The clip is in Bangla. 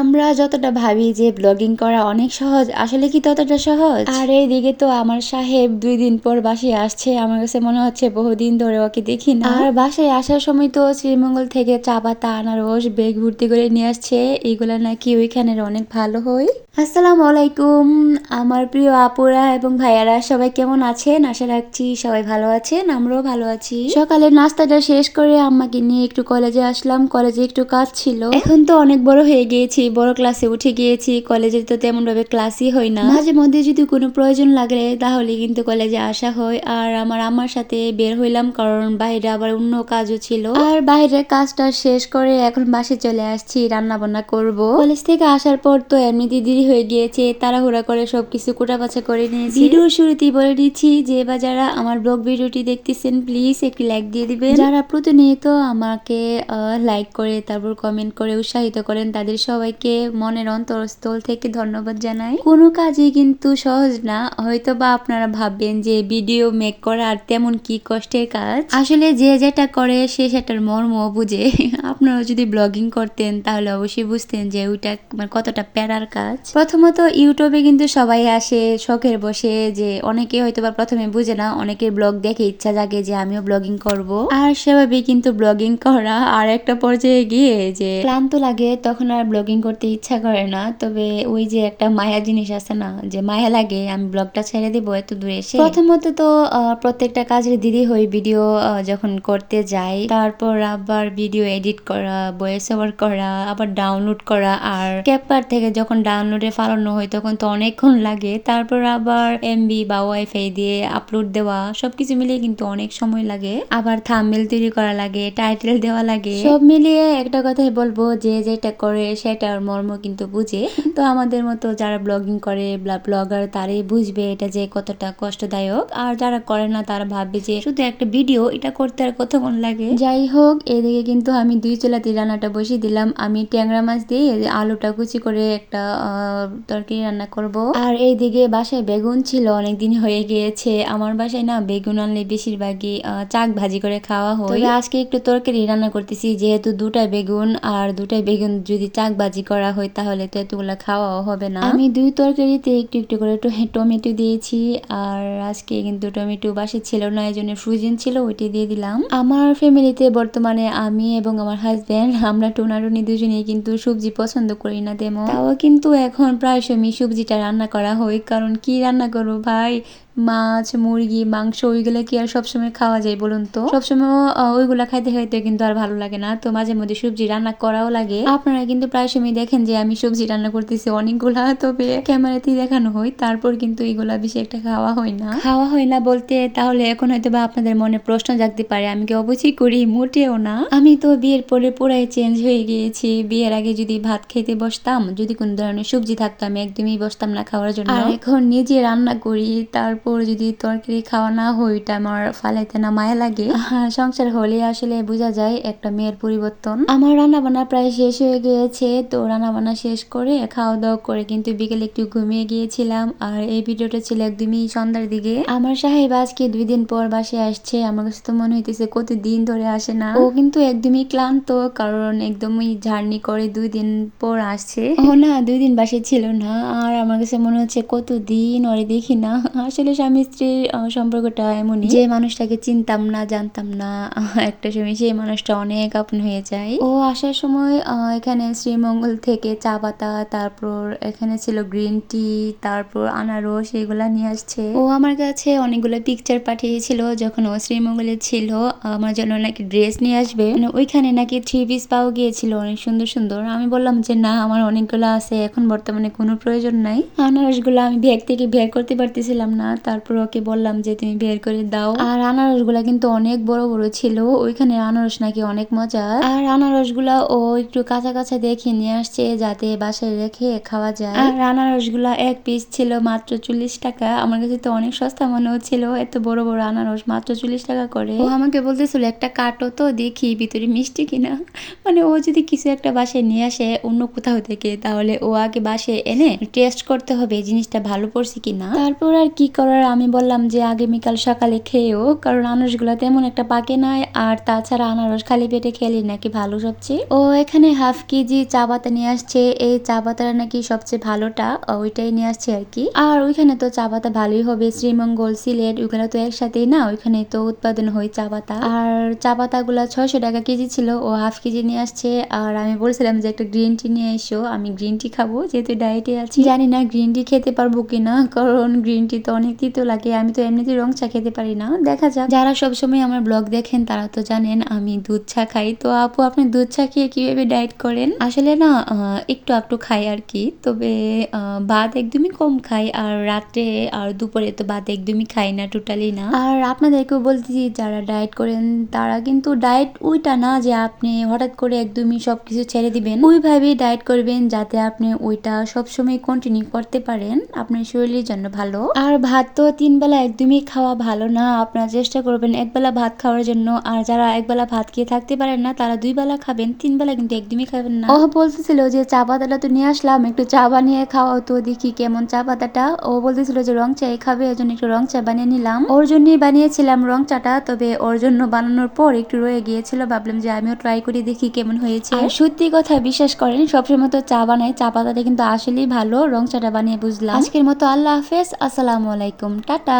আমরা যতটা ভাবি যে ব্লগিং করা অনেক সহজ, আসলে কি ততটা সহজ? আর এইদিকে তো আমার সাহেব দুই দিন পর বাসায় আসছে, আমার কাছে মনে হচ্ছে বহুদিন ধরে ওকে দেখি না। আর বাসায় আসার সময় তো শ্রীমঙ্গল থেকে চা পাতা, আনারস বেগ ভর্তি করে নিয়ে আসছে এইগুলা নাকি ওইখানের অনেক ভালো হয়। আসসালামু আলাইকুম। আমার প্রিয় আপুরা এবং ভাইয়ারা, সবাই কেমন আছেন? আশা রাখছি সবাই ভালো আছেন, আমরাও ভালো আছি। সকালে নাস্তাটা শেষ করে আম্মাকে নিয়ে একটু কলেজে আসলাম। কলেজে একটু কাজ ছিল। এখন তো অনেক বড় হয়ে গিয়েছি, বড় ক্লাসে উঠে গিয়েছি। কলেজে তো তেমন ভাবে ক্লাসই হয় না। মাঝে মধ্যে যদি কোনো প্রয়োজন লাগে, তাহলে কিন্তু কলেজে আসা হয়। আর আমার আম্মার সাথে বের হইলাম, কারণ বাইরে আবার অন্য কাজও ছিল। আর বাইরের কাজটা শেষ করে এখন বাসে চলে আসছি রান্না বান্না করব। কলেজ থেকে আসার পর তো এমনিতে দেরি হয়ে গিয়েছে তাড়াহুড়া করে সবকিছু কোটা বাছা করে নিয়েছি। ভিডিও শুরুতেই বলে দিচ্ছি যে বা যারা আমার ব্লগ ভিডিওটি দেখতেছেন প্লিজ একটি লাইক দিয়ে দিবেন। যারা প্রতিনিয়ত আমাকে লাইক করে তারপর কমেন্ট করে উৎসাহিত করেন তাদের সবাইকে মনের অন্তরস্থল থেকে ধন্যবাদ জানাই। কোনো কাজই কিন্তু সহজ না হয়তো বা আপনারা ভাববেন যে ভিডিও মেক করা আর তেমন কি কষ্টের কাজ। আসলে যে যেটা করে সে সেটার মর্ম বুঝে। আপনারা যদি ব্লগিং করতেন তাহলে অবশ্যই বুঝতেন যে ওইটা কতটা প্যারার কাজ। প্রথমত ইউটিউবে কিন্তু সবাই আসে, শখের বসে যে অনেকে হয়তো বা প্রথমে বুঝে না, অনেকের ব্লগ দেখে ইচ্ছা জাগে যে আমিও ব্লগিং করব। আর সেভাবে কিন্তু ব্লগিং করা আর একটা পর্যায়ে গিয়ে যে ক্লান্ত লাগে, তখন আর ব্লগিং করতে ইচ্ছা করে না। তবে ওই যে একটা মায়া জিনিস আছে না, যে মায়া লাগে, আমি ব্লগটা ছেড়ে দিব এত দূরে এসে। প্রথমত তো প্রত্যেকটা কাজের দিদি হই ভিডিও যখন করতে যাই, তারপর আবার ভিডিও এডিট করা, ভয়েস ওভার করা, আবার ডাউনলোড করা, আর ক্যাপার থেকে যখন ডাউনলোডে ফালানো হয়, তখন তো অনেকক্ষণ লাগে। তারপর আবার এমবি বা ওয়াইফাই দিয়ে আপলোড দেওয়া, সবকিছু মিলিয়ে কিন্তু অনেক সময় লাগে। আবার থাম্বনেল তৈরি করা লাগে টাইটেল দেওয়া লাগে। সব মিলিয়ে একটা কথাই বলব যে যেটা করে সেটার মর্ম কিন্তু বুঝে। তো আমাদের মতো যারা ব্লগিং করে ব্লগার তারাই বুঝবে এটা যে কতটা কষ্টদায়ক। আর যারা করে না, তারা ভাববে যে শুধু একটা ভিডিও এটা করতে আর কতক্ষণ লাগে? যাই হোক, এদিকে কিন্তু আমি দুই চুলাতে রান্নাটা বসিয়ে দিলাম। আমি ট্যাংরা মাছ দিয়ে আলুটা কুচি করে একটা তরকারি রান্না করব। আর এইদিকে বাসায় বেগুন ছিল অনেকদিন হয়ে গিয়েছে। আমার বাসায় না বেগুন আনলে বেশিরভাগই চাক ভাজি করে খাওয়া হয়। তবে আজকে একটু তরকারি রান্না করতেছি যেহেতু দুটা বেগুন আর দুটাই বেগুন যদি চাক ভাজি করা হয় তাহলে তো এতগুলা খাওয়াও হবে না। আমি দুই তরকারিতে একটু একটু করে একটু টমেটো দিয়েছি আর আজকে কিন্তু টমেটো বাসে ছিল না এই জন্য ফ্রোজেন ছিল ওইটি দিয়ে দিলাম। আমার ফ্যামিলিতে বর্তমানে আমি এবং আমার হাজবেন্ড আমরা টোনাটুনি দুজনেই কিন্তু সবজি পছন্দ করি না তেমন তাও কিন্তু এখন প্রায় সময় সবজিটা রান্না করা হয় কারণ কি রান্না করব ভাই? মাছ, মুরগি, মাংস, ওইগুলো কি আর সবসময় খাওয়া যায় বলুন তো? সবসময় ওইগুলা খাইতে খাইতে কিন্তু আর ভালো লাগে না। তো মাঝে মধ্যে সবজি রান্না করাও লাগে। আপনারা কিন্তু প্রায় সময় দেখেন যে আমি সবজি রান্না করতেছি অনেকগুলা, তবে ক্যামেরাতেই দেখানো হয়। তারপর কিন্তু এইগুলা বেশি একটা খাওয়া হয় না। খাওয়া হয় না বলতে, তাহলে এখন হয়তো বা আপনাদের মনে প্রশ্ন জাগতে পারে, আমি কি অবশ্যই করি? মোটেও না। আমি তো বিয়ের পরে পুরাই চেঞ্জ হয়ে গিয়েছি। বিয়ের আগে যদি ভাত খেতে বসতাম, যদি কোন ধরনের সবজি থাকতো, আমি একদমই বসতাম না খাওয়ার জন্য। এখন নিজে রান্না করি তারপর যদি তরকারি খাওয়া না হয় ওইটা আমার ফালাইতে না মায়া লাগে সংসার হলে আসলে বোঝা যায় একটা মেয়ের পরিবর্তন। আমার রান্না বান্না প্রায় শেষ হয়ে গিয়েছে, তো রান্না বান্না শেষ করে খাওয়া দাওয়া করে কিন্তু বিকেলে একটু ঘুমিয়ে গিয়েছিলাম। আর এই ভিডিওটা ছিল একদমই সন্ধ্যার দিকে। আমার সাহেব আজকে দুই দিন পর বাসে আসছে। আমার কাছে তো মনে হইতেছে কত দিন ধরে আসে না। ও কিন্তু একদমই ক্লান্ত, কারণ একদমই জার্নি করে দুই দিন পর আসছে। ও না, দুই দিন বাসে ছিল না। আর আমার কাছে মনে হচ্ছে কত দিন ওরে দেখি না। আসলে স্বামী স্ত্রীর সম্পর্কটা এমনই। যে মানুষটাকে চিনতাম না জানতাম না একটা সময় সেই মানুষটা অনেক আপন হয়ে যায়। ও আসার সময় এখানে শ্রীমঙ্গল থেকে চা পাতা তারপর এখানে ছিল গ্রিন টি তারপর আনারস এগুলা নিয়ে আসছে। ও আমার কাছে অনেকগুলো পিকচার পাঠিয়েছিল যখন ও শ্রীমঙ্গলে ছিল। আমার জন্য নাকি ড্রেস নিয়ে আসবে। মানে ওইখানে নাকি থ্রি পিস পাও গিয়েছিল অনেক সুন্দর সুন্দর। আমি বললাম যে না আমার অনেকগুলো আছে এখন বর্তমানে কোনো প্রয়োজন নাই। আনারসগুলো আমি ব্যাগ থেকে বের করতে পারতেছিলাম না। তারপর ওকে বললাম যে তুমি বের করে দাও। আর আনারসগুলা কিন্তু অনেক বড় বড় ছিল ওইখানে আনারস নাকি অনেক মজা আর আনারসগুলা ও একটু কাঁচা কাঁচা দেখে নিয়ে আসছে যাতে বাসায় রেখে খাওয়া যায়। আর আনারসগুলা এক পিস ছিল মাত্র চল্লিশ টাকা। আমার কাছে তো অনেক সস্তা মনে হচ্ছিল এত বড় বড় আনারস মাত্র চল্লিশ টাকা করে। ও আমাকে বলতেছিল একটা কাটো তো দেখি ভিতরে মিষ্টি কিনা। মানে ও যদি কিছু একটা বাসায় নিয়ে আসে অন্য কোথাও থেকে তাহলে ও আগে বাসে এনে টেস্ট করতে হবে জিনিসটা ভালো পড়ছে কিনা। তারপর আর কি করার আমি বললাম যে আগামীকাল সকালে খেয়েও কারণ আনারসগুলো তেমন একটা পাকে নাই, আর তাছাড়া আনারস খালি পেটে খেলে নাকি ভালো সবচেয়ে ও এখানে হাফ কেজি চা পাতা নিয়ে আসছে, এই চা পাতাটা নাকি সবচেয়ে ভালোটা ওইটাই নিয়ে আসছে আর কি। আর ওইখানে তো চা পাতা ভালোই হবে, শ্রীমঙ্গল, সিলেট, ওইখানে তো একসাথেই না, ওইখানে তো উৎপাদন হয় চা পাতা। আর চা পাতাগুলা ছয়শো টাকা কেজি ছিল, ও হাফ কেজি নিয়ে আসছে, আর আমি বলছিলাম যে একটা গ্রিন টি নিয়ে এসো, আমি গ্রিন টি খাব, যেহেতু ডায়েটে আছি। জানি না গ্রিন টি খেতে পারব কিনা, কারণ গ্রিন টি তো অনেক তিতো লাগে, আমি তো এমনিতে রং চা খেতে পারি না। দেখা যাক। যারা সবসময় আমার ব্লগ দেখেন, তারা তো জানেন আমি দুধ চা খাই। তো আপু, আপনি দুধ চা খেয়ে কীভাবে ডায়েট করেন? আসলে না একটু একটু খাই আর কি। তবে ভাত একদমই কম খাই আর রাত্রে আর দুপুরে তো ভাত একদমই খাই না টোটালি না। আর আপনাদেরকেও বলতেছি যারা ডায়েট করেন, তারা কিন্তু ডায়েট ওইটা না যে আপনি হঠাৎ করে একদমই সবকিছু ছেড়ে দিবেন। ওইভাবেই ডায়েট করবেন যাতে আপনি ওইটা সবসময় কন্টিনিউ করতে পারেন। আপনার শরীরের জন্য ভালো। আর ভাত তো তিন বেলা একদমই খাওয়া ভালো না। আপনারা চেষ্টা করবেন একবেলা ভাত খাওয়ার জন্য। আর যারা একবেলা ভাত খেয়ে থাকতে পারেন না তারা দুই বেলা খাবেন তিন বেলা কিন্তু একদমই খাবেন না। ও বলতেছিল যে চা পাতাটা তো নিয়ে আসলাম একটু চা বানিয়ে খাওয়াও তো দেখি কেমন চা পাতাটা। ও বলতেছিল যে রং চাই খাবে এজন্য একটু রং চা বানিয়ে নিলাম। ওর জন্যই বানিয়েছিলাম রং চাটা তবে ওর জন্য বানানোর পর একটু রয়ে গিয়েছিল। ভাবলাম যে আমিও ট্রাই করে দেখি কেমন হয়েছে। আর সত্যি কথা বিশ্বাস করেন সবসময় তো চা বানাই চা পাতাটা কিন্তু আসলেই ভালো রং চাটা বানিয়ে বুঝলাম। আজকের মতো আল্লাহ হাফেজ আসসালামু আলাইকুম। টাটা